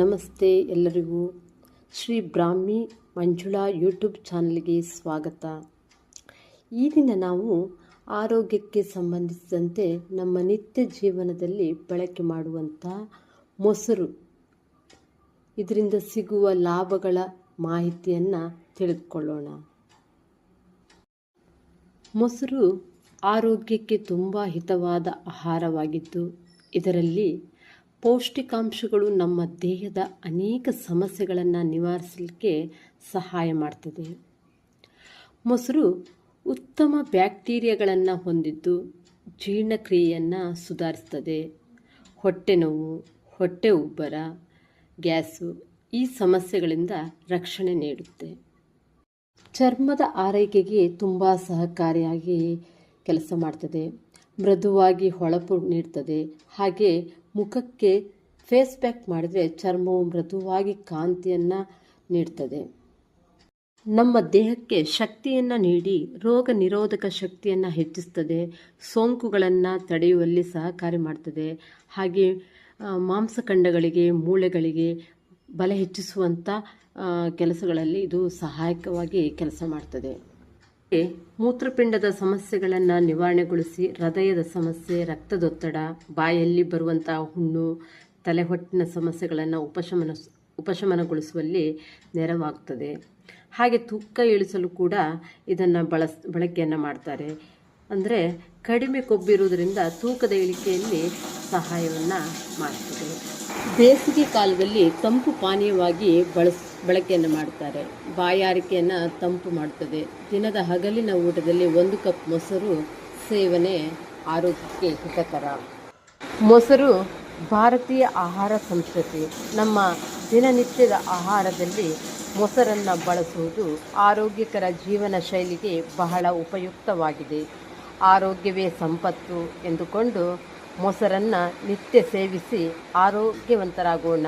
ನಮಸ್ತೆ ಎಲ್ಲರಿಗೂ. ಶ್ರೀ ಬ್ರಾಹ್ಮಿ ಮಂಜುಳಾ ಯೂಟ್ಯೂಬ್ ಚಾನಲ್ಗೆ ಸ್ವಾಗತ. ಈ ದಿನ ನಾವು ಆರೋಗ್ಯಕ್ಕೆ ಸಂಬಂಧಿಸಿದಂತೆ ನಮ್ಮ ನಿತ್ಯ ಜೀವನದಲ್ಲಿ ಬಳಕೆ ಮಾಡುವಂಥ ಮೊಸರು. ಇದರಿಂದ ಸಿಗುವ ಲಾಭಗಳ ಮಾಹಿತಿಯನ್ನು ತಿಳಿದುಕೊಳ್ಳೋಣ. ಮೊಸರು ಆರೋಗ್ಯಕ್ಕೆ ತುಂಬ ಹಿತವಾದ ಆಹಾರವಾಗಿದ್ದು, ಇದರಲ್ಲಿ ಪೌಷ್ಟಿಕಾಂಶಗಳು ನಮ್ಮ ದೇಹದ ಅನೇಕ ಸಮಸ್ಯೆಗಳನ್ನು ನಿವಾರಿಸಲಿಕ್ಕೆ ಸಹಾಯ ಮಾಡ್ತದೆ. ಮೊಸರು ಉತ್ತಮ ಬ್ಯಾಕ್ಟೀರಿಯಾಗಳನ್ನು ಹೊಂದಿದ್ದು ಜೀರ್ಣಕ್ರಿಯೆಯನ್ನು ಸುಧಾರಿಸ್ತದೆ. ಹೊಟ್ಟೆ ನೋವು, ಹೊಟ್ಟೆ ಉಬ್ಬರ, ಗ್ಯಾಸು ಈ ಸಮಸ್ಯೆಗಳಿಂದ ರಕ್ಷಣೆ ನೀಡುತ್ತೆ. ಚರ್ಮದ ಆರೈಕೆಗೆ ತುಂಬ ಸಹಕಾರಿಯಾಗಿ ಕೆಲಸ ಮಾಡ್ತದೆ. ಮೃದುವಾಗಿ ಹೊಳಪು ನೀಡ್ತದೆ. ಹಾಗೆ ಮುಖಕ್ಕೆ ಫೇಸ್ ಪ್ಯಾಕ್ ಮಾಡಿದರೆ ಚರ್ಮವು ಮೃದುವಾಗಿ ಕಾಂತಿಯನ್ನು ನೀಡ್ತದೆ. ನಮ್ಮ ದೇಹಕ್ಕೆ ಶಕ್ತಿಯನ್ನು ನೀಡಿ ರೋಗ ನಿರೋಧಕ ಶಕ್ತಿಯನ್ನು ಹೆಚ್ಚಿಸ್ತದೆ. ಸೋಂಕುಗಳನ್ನು ತಡೆಯುವಲ್ಲಿ ಸಹಕಾರಿ ಮಾಡ್ತದೆ. ಹಾಗೆ ಮಾಂಸಖಂಡಗಳಿಗೆ, ಮೂಳೆಗಳಿಗೆ ಬಲ ಹೆಚ್ಚಿಸುವಂಥ ಕೆಲಸಗಳಲ್ಲಿ ಇದು ಸಹಾಯಕವಾಗಿ ಕೆಲಸ ಮಾಡ್ತದೆ. ಮೂತ್ರಪಿಂಡದ ಸಮಸ್ಯೆಗಳನ್ನು ನಿವಾರಣೆಗೊಳಿಸಿ ಹೃದಯದ ಸಮಸ್ಯೆ, ರಕ್ತದೊತ್ತಡ, ಬಾಯಲ್ಲಿ ಬರುವಂತಹ ಹುಣ್ಣು, ತಲೆಹೊಟ್ಟಿನ ಸಮಸ್ಯೆಗಳನ್ನು ಉಪಶಮನ, ಉಪಶಮನಗೊಳಿಸುವಲ್ಲಿ ನೆರವಾಗ್ತದೆ. ಹಾಗೆ ತೂಕ ಇಳಿಸಲು ಕೂಡ ಇದನ್ನು ಬಳಸ್, ಬಳಕೆಯನ್ನು ಮಾಡ್ತಾರೆ. ಅಂದರೆ ಕಡಿಮೆ ಕೊಬ್ಬಿರುವುದರಿಂದ ತೂಕದ ಇಳಿಕೆಯಲ್ಲಿ ಸಹಾಯವನ್ನು ಮಾಡ್ತದೆ. ಬೇಸಿಗೆ ಕಾಲದಲ್ಲಿ ತಂಪು ಪಾನೀಯವಾಗಿ ಬಳಸ್, ಬಳಕೆಯನ್ನು ಮಾಡ್ತಾರೆ. ಬಾಯಾರಿಕೆಯನ್ನು ತಂಪು ಮಾಡ್ತದೆ. ದಿನದ ಹಗಲಿನ ಊಟದಲ್ಲಿ ಒಂದು ಕಪ್ ಮೊಸರು ಸೇವನೆ ಆರೋಗ್ಯಕ್ಕೆ ಹಿತಕರ. ಮೊಸರು ಭಾರತೀಯ ಆಹಾರ ಸಂಸ್ಕೃತಿ ನಮ್ಮ ದಿನನಿತ್ಯದ ಆಹಾರದಲ್ಲಿ ಮೊಸರನ್ನು ಬಳಸುವುದು ಆರೋಗ್ಯಕರ ಜೀವನ ಶೈಲಿಗೆ ಬಹಳ ಉಪಯುಕ್ತವಾಗಿದೆ. ಆರೋಗ್ಯವೇ ಸಂಪತ್ತು ಎಂದುಕೊಂಡು ಮೊಸರನ್ನು ನಿತ್ಯ ಸೇವಿಸಿ ಆರೋಗ್ಯವಂತರಾಗೋಣ.